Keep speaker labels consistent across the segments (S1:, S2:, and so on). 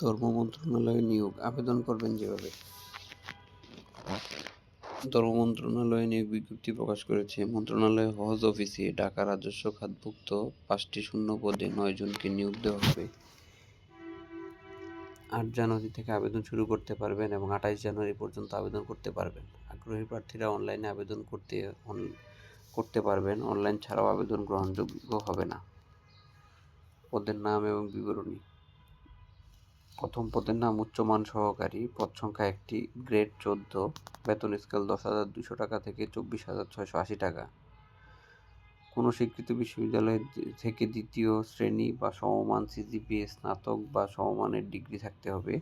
S1: ধর্ম মন্ত্রণালয়ে নিয়োগ, আবেদন করবেন যেভাবে? ধর্ম মন্ত্রণালয় নিয়োগ বিজ্ঞপ্তি প্রকাশ করেছে। মন্ত্রণালয় হজ অফিসে ঢাকা রাজস্ব খাতভুক্ত পাঁচটি শূন্য পদে নয় জনকে নিয়োগ দেওয়া হবে। আট জানুয়ারি থেকে আবেদন শুরু করতে পারবেন এবং আঠাইশ জানুয়ারি পর্যন্ত আবেদন করতে পারবেন। আগ্রহী প্রার্থীরা অনলাইনে আবেদন করতে করতে পারবেন। অনলাইন ছাড়াও আবেদন গ্রহণযোগ্য হবে না। পদের নাম এবং বিবরণী। প্রথম পদের নাম উচ্চমান সহকারী। পদ সংখ্যা একটি গ্রেড চোদ্দ, বেতন স্কেল দশ হাজার দুশো টাকা থেকে চব্বিশ হাজার ছয়শো আশি টাকা। কোনো স্বীকৃত বিশ্ববিদ্যালয় থেকে দ্বিতীয় শ্রেণি বা সমমান সিজিপিএ স্নাতক বা সমমানের ডিগ্রি থাকতে হবে।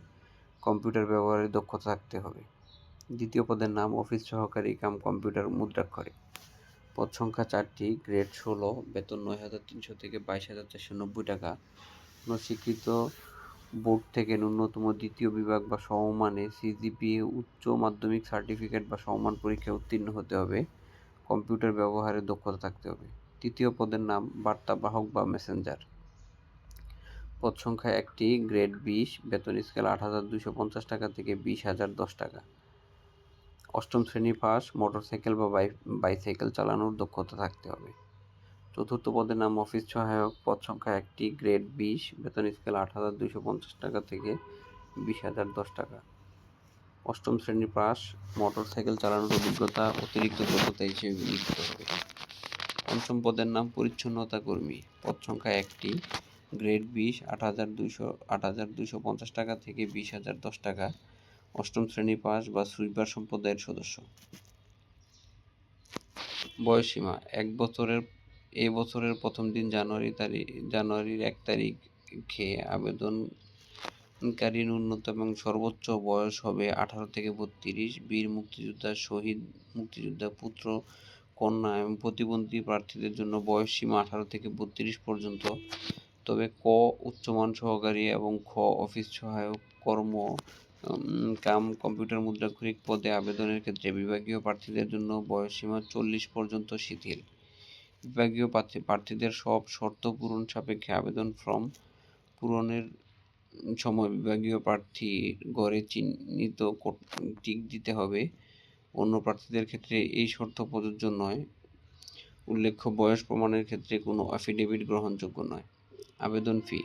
S1: কম্পিউটার ব্যবহারের দক্ষতা থাকতে হবে। দ্বিতীয় পদের নাম অফিস সহকারী কাম কম্পিউটার মুদ্রাক্ষরে। পদ সংখ্যা চারটি গ্রেড ষোলো, বেতন নয় হাজার তিনশো থেকে বাইশ হাজার চারশো নব্বই টাকা। কোনো স্বীকৃত বোর্ড থেকে ন্যূনতম দ্বিতীয় বিভাগ বা সমমানে সিজিপিএ উচ্চ মাধ্যমিক সার্টিফিকেট বা সমমান পরীক্ষায় উত্তীর্ণ হতে হবে। কম্পিউটার ব্যবহারে দক্ষতা থাকতে হবে। তৃতীয় পদের নাম বার্তাবাহক বা মেসেঞ্জার। পদ সংখ্যা একটি, গ্রেড বিশ, বেতন স্কেল আট হাজার দুশো পঞ্চাশ টাকা থেকে বিশ হাজার দশ টাকা। অষ্টম শ্রেণি পাস, মোটরসাইকেল বা বাই, বাইসাইকেল চালানোর দক্ষতা থাকতে হবে। চতুর্থ পদের নাম অফিস সহায়ক। পদ সংখ্যা একটি, গ্রেড বিশ, বেতন স্কেল আট হাজার দুশো পঞ্চাশ টাকা থেকে বিশ হাজার দশ টাকা। অষ্টম শ্রেণির পাস মোটরসাইকেল চালানোর অভিজ্ঞতা, অতিরিক্ত যোগ্যতা হিসেবে বিবেচিত হবে। পঞ্চম পদের নাম পরিচ্ছন্নতা কর্মী। পদ সংখ্যা একটি, গ্রেড বিশ, আট হাজার দুইশো, আট হাজার দুইশো পঞ্চাশ টাকা থেকে বিশ হাজার দশ টাকা। অষ্টম শ্রেণি পাস বা সুইপার সম্প্রদায়ের সদস্য। বয়সীমা এক বছরের এই বছরের প্রথম দিন জানুয়ারি তারিখ, জানুয়ারির এক তারিখে আবেদনকারী ন্যূনতম এবং সর্বোচ্চ বয়স হবে আঠারো থেকে বত্রিশ। বীর মুক্তিযোদ্ধা, শহীদ মুক্তিযোদ্ধা, পুত্র, কন্যা এবং প্রতিবন্ধী প্রার্থীদের জন্য বয়স সীমা আঠারো থেকে বত্রিশ পর্যন্ত। তবে ক উচ্চমান সহকারী এবং খ অফিস সহায়ক কর্ম কাম, কম্পিউটার মুদ্রাক্ষরিক পদে আবেদনের ক্ষেত্রে বিভাগীয় প্রার্থীদের জন্য বয়সসীমা চল্লিশ পর্যন্ত শিথিল। বিভাগীয় প্রার্থী প্রার্থীদের সব শর্ত পূরণ সাপেক্ষে আবেদন ফর্ম পূরণের সময় বিভাগীয় প্রার্থী গড়ে চিহ্নিত টিক দিতে হবে। অন্য প্রার্থীদের ক্ষেত্রে এই শর্ত প্রযোজ্য নয়। উল্লেখ্য, বয়স প্রমাণের ক্ষেত্রে কোনো অ্যাফিডেভিট গ্রহণযোগ্য নয়। আবেদন ফি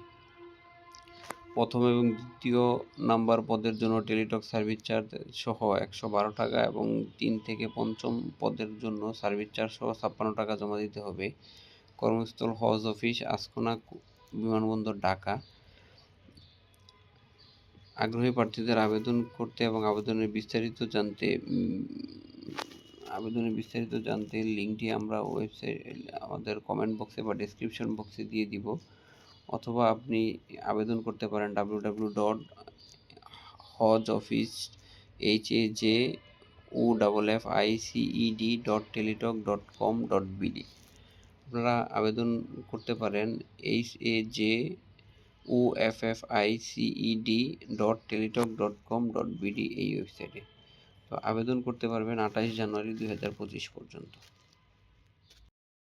S1: প্রথম এবং দ্বিতীয় নাম্বার পদের জন্য টেলিটক সার্ভিস চার্জ সহ একশো বারো টাকা এবং তিন থেকে পঞ্চম পদের জন্য সার্ভিস চার্জ সহ ছাপ্পান্ন টাকা জমা দিতে হবে। কর্মস্থল হজ অফিস, আসকোনা, বিমানবন্দর, ঢাকা। আগ্রহী প্রার্থীদের আবেদন করতে এবং আবেদনের বিস্তারিত জানতে আবেদনের বিস্তারিত জানতে লিঙ্কটি আমরা ওয়েবসাইট, আমাদের কমেন্ট বক্সে বা ডেসক্রিপশন বক্সে দিয়ে দিব। অথবা আপনি আবেদন করতে পারেন W W dot Hodge office H A J O double F I CED dot Teletalk dot com dot BD আপনারা আবেদন করতে পারেন H A J O F F I CED dot Teletalk dot com dot BD এই ওয়েবসাইটে তো আবেদন করতে পারবেন আঠাশ জানুয়ারি দুই পঁচিশ পর্যন্ত।